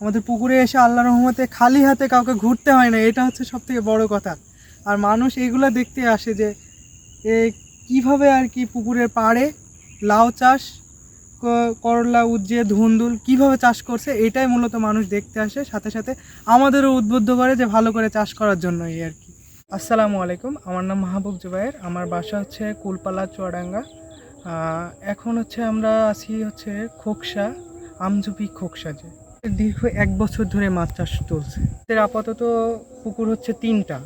আমাদের পুকুরে এসে আল্লাহ রহমতে খালি হাতে কাউকে ঘুরতে হয় না, এটা হচ্ছে সব থেকে বড় কথা। আর মানুষ এইগুলো দেখতে আসে যে, এ কীভাবে আর কি পুকুরের পাড়ে লাউ চাষ করলা, উজ্জে, ধুন্দুল কীভাবে চাষ করছে, এটাই মূলত মানুষ দেখতে আসে। সাথে সাথে আমাদেরও উদ্বুদ্ধ করে যে ভালো করে চাষ করার জন্য এই আর কি। আসসালামু আলাইকুম, আমার নাম মাহবুব জুবাইর আমার বাসা হচ্ছে কুলপালা, চুয়াডাঙ্গা। এখন হচ্ছে আমরা আছি হচ্ছে খোকসা, আমঝুপি খোকসা যে। দীর্ঘ এক বছর ধরে মাছ চাষ চলছে। এর আপাতত পুকুর হচ্ছে তিনটা।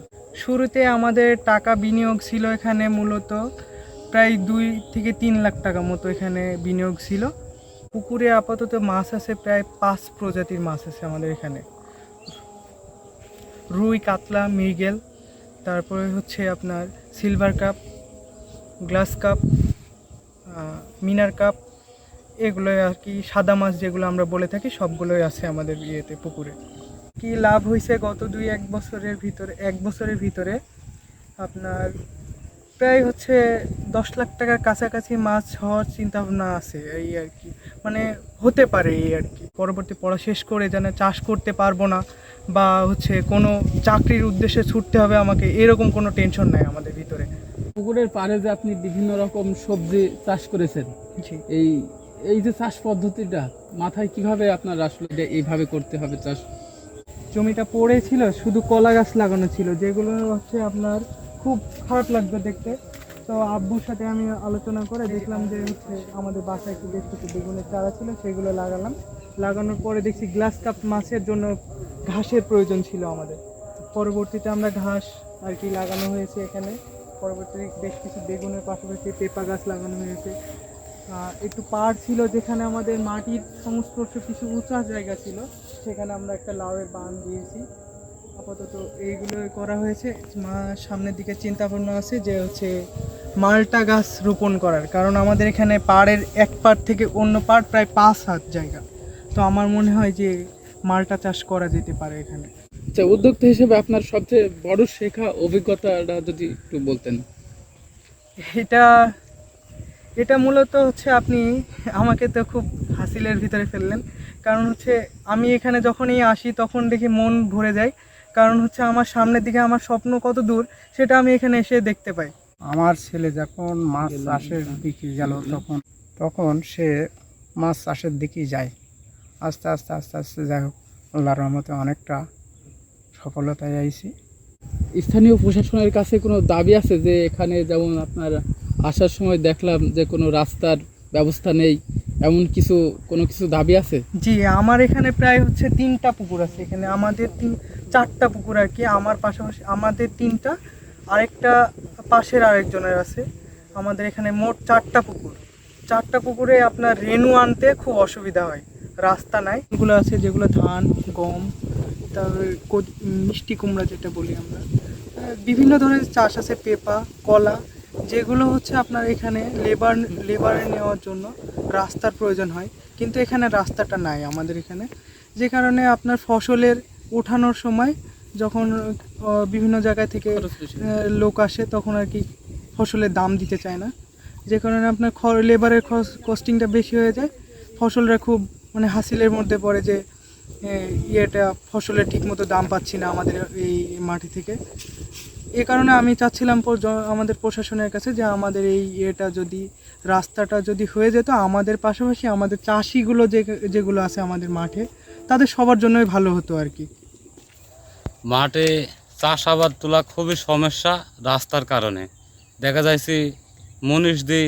শুরুতে আমাদের টাকা বিনিয়োগ ছিল এখানে মূলত প্রায় দুই থেকে তিন লাখ টাকা মতো এখানে বিনিয়োগ ছিল। পুকুরে আপাতত মাছ আছে প্রায় পাঁচ প্রজাতির মাছ আছে আমাদের এখানে। রুই, কাতলা, মৃগেল, তারপরে হচ্ছে আপনার সিলভার কাপ গ্লাস কাপ মিনার কাপ এগুলোই আর কি সাদা মাছ যেগুলো আমরা বলে থাকি সবগুলোই আছে আমাদের ইয়েতে পুকুরে। কি লাভ হয়েছে গত দুই এক বছরের ভিতরে এক বছরের ভিতরে? আপনার প্রায় হচ্ছে দশ লাখ টাকার কাছাকাছি মাছ হওয়ার চিন্তা ভাবনা আছে এই আর কি। মানে হতে পারে এই আর কি। পরবর্তী পড়া শেষ করে যেন চাষ করতে পারব না বা হচ্ছে কোনো চাকরির উদ্দেশ্যে ছুটতে হবে আমাকে এরকম কোনো টেনশন নাই আমাদের ভিতরে। পুকুরের পাড়ে যে আপনি বিভিন্ন রকম সবজি চাষ করেছেন এই এই যে চাষ পদ্ধতিটা, মাথায় কীভাবে আপনার আসলে এইভাবে করতে হবে চাষ? জমিটা পড়েছিল শুধু কলা গাছ লাগানো ছিল, যেগুলো হচ্ছে আপনার খুব খারাপ লাগবে দেখতে। তো আব্বুর সাথে আমি আলোচনা করে দেখলাম যে হচ্ছে আমাদের বাসায় একটু বেশ কিছু বেগুনের চারা ছিল, সেগুলো লাগালাম। লাগানোর পরে দেখছি গ্লাস কাপ মাছের জন্য ঘাসের প্রয়োজন ছিল আমাদের। পরবর্তীতে আমরা ঘাস আর কি লাগানো হয়েছে এখানে। পরবর্তীতে বেশ কিছু বেগুনের পাশাপাশি পেঁপা গাছ লাগানো হয়েছে। একটু পাড় ছিল যেখানে আমাদের মাটির সংস্পর্শ কিছু উঁচা জায়গা ছিল সেখানে আমরা একটা লাউয়ের বান দিয়েছি। আপাতত এইগুলো করা হয়েছে। মা সামনের দিকে চিন্তা ভাবনা আছে যে হচ্ছে মালটা গাছ রোপণ করার কারণ আমাদের এখানে পাড়ের এক পাড় থেকে অন্য পাড় প্রায় পাঁচ হাত জায়গা। তো আমার মনে হয় যে মালটা চাষ করা যেতে পারে এখানে। আচ্ছা উদ্যোক্তা হিসেবে আপনার সবচেয়ে বড় শেখা অভিজ্ঞতাটা যদি একটু বলতেন। এটা এটা মূলত হচ্ছে আপনি আমাকে তো খুব হাসিলের ভিতরে ফেললেন। কারণ হচ্ছে আমি এখানে যখনই আসি তখন দেখি মন ভরে যায়। কারণ হচ্ছে আমার সামনের দিকে আমার স্বপ্ন কত দূর সেটা আমি এখানে এসে দেখতে পাই। আমার ছেলে যখন মাছ চাষের দিকে গেল তখন তখন সে মাছ চাষের দিকেই যায়। আস্তে আস্তে আস্তে আস্তে যাই হোক আল্লাহর রহমতে অনেকটা সফলতায় আইছি। স্থানীয় প্রশাসনের কাছে কোনো দাবি আছে যে এখানে যেমন আপনার আসার সময় দেখলাম যে কোনো রাস্তার ব্যবস্থা নেই, এমন কিছু, কোনো কিছু দাবি আছে? জি, আমার এখানে প্রায় হচ্ছে তিনটা পুকুর আছে। এখানে আমাদের তিন, চারটা পুকুর আর কি। আমার পাশাপাশি, আমাদের তিনটা, আরেকটা পাশের আরেকজনের আছে। আমাদের এখানে মোট চারটা পুকুর। চারটা পুকুরে আপনার রেনু আনতে খুব অসুবিধা হয়। রাস্তা নাই। এগুলো আছে যেগুলো ধান, গম, তারপরে মিষ্টি কুমড়া যেটা বলি আমরা। বিভিন্ন ধরনের চাষ আছে, পেঁপা, কলা। যেগুলো হচ্ছে আপনার এখানে লেবার লেবারে নেওয়ার জন্য রাস্তার প্রয়োজন হয়। কিন্তু এখানে রাস্তাটা নাই আমাদের এখানে। যে কারণে আপনার ফসলের ওঠানোর সময় যখন বিভিন্ন জায়গা থেকে লোক আসে তখন আর কি ফসলের দাম দিতে চায় না। যে কারণে আপনার খ- লেবারের কস্টিংটা বেশি হয়ে যায়। ফসলটা খুব মানে হাসিলের মধ্যে পড়ে যে ইয়েটা ফসলের ঠিকমতো দাম পাচ্ছি না আমাদের এই মাটি থেকে। এ কারণে আমি চাচ্ছিলাম আমাদের প্রশাসনের কাছে যে আমাদের এই এটা যদি, রাস্তাটা যদি হয়ে যেত, আমাদের পাশাপাশি আমাদের চাষিগুলো যে, যেগুলো আছে আমাদের মাঠে, তাদের সবার জন্যই ভালো হতো আর কি। মাঠে চাষাবাদ তোলা খুবই সমস্যা রাস্তার কারণে। দেখা যাচ্ছে মনীষ দিয়ে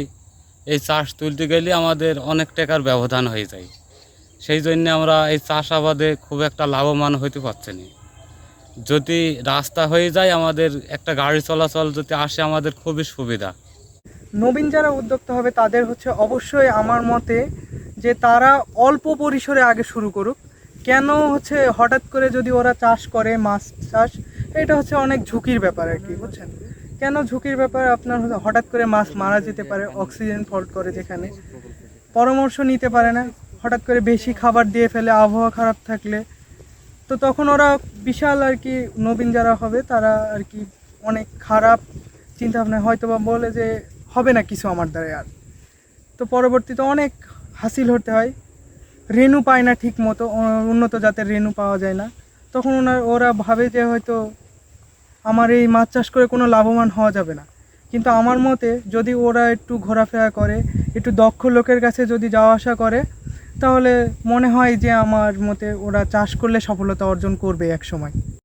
এই চাষ তুলতে গেলে আমাদের অনেক টাকার ব্যবধান হয়ে যায়। সেই জন্য আমরা এই চাষাবাদে খুব একটা লাভবান হইতে পারছি না। যদি রাস্তা হয়ে যায়, আমাদের একটা গাড়ি চলাচল যদি আসে, আমাদের খুবই সুবিধা। নবীন যারা উদ্যোক্তা হবে, তাদের হচ্ছে অবশ্যই আমার মতে যে তারা অল্প পরিসরে আগে শুরু করুক। কেন হচ্ছে হঠাৎ করে যদি ওরা চাষ করে, মাছ চাষ, এটা হচ্ছে অনেক ঝুঁকির ব্যাপার আর কি, বুঝছেন? কেন ঝুঁকির ব্যাপার? আপনার হঠাৎ করে মাছ মারা যেতে পারে, অক্সিজেন ফল্ট করে যেখানে। পরামর্শ নিতে পারে না, হঠাৎ করে বেশি খাবার দিয়ে ফেলে, আবহাওয়া খারাপ থাকলে তো তখন ওরা বিশাল আর কি নবীন যারা হবে, তারা আর কি অনেক খারাপ চিন্তা ভাবনা হয়তো বা বলে যে হবে না কিছু আমার দ্বারা আর। তো পরবর্তীতে অনেক হাসিল হতে হয়। রেণু পায় না ঠিক মতো উন্নত জাতের রেণু পাওয়া যায় না। তখন ওনার, ওরা ভাবে যে হয়তো আমার এই মাছ চাষ করে কোনো লাভবান হওয়া যাবে না। কিন্তু আমার মতে যদি ওরা একটু ঘোরাফেরা করে, একটু দক্ষ লোকের কাছে যদি যাওয়া আসা করে তাহলে মনে হয় যে আমার মতে ওরা চাষ করলে সফলতা অর্জন করবে এক সময়।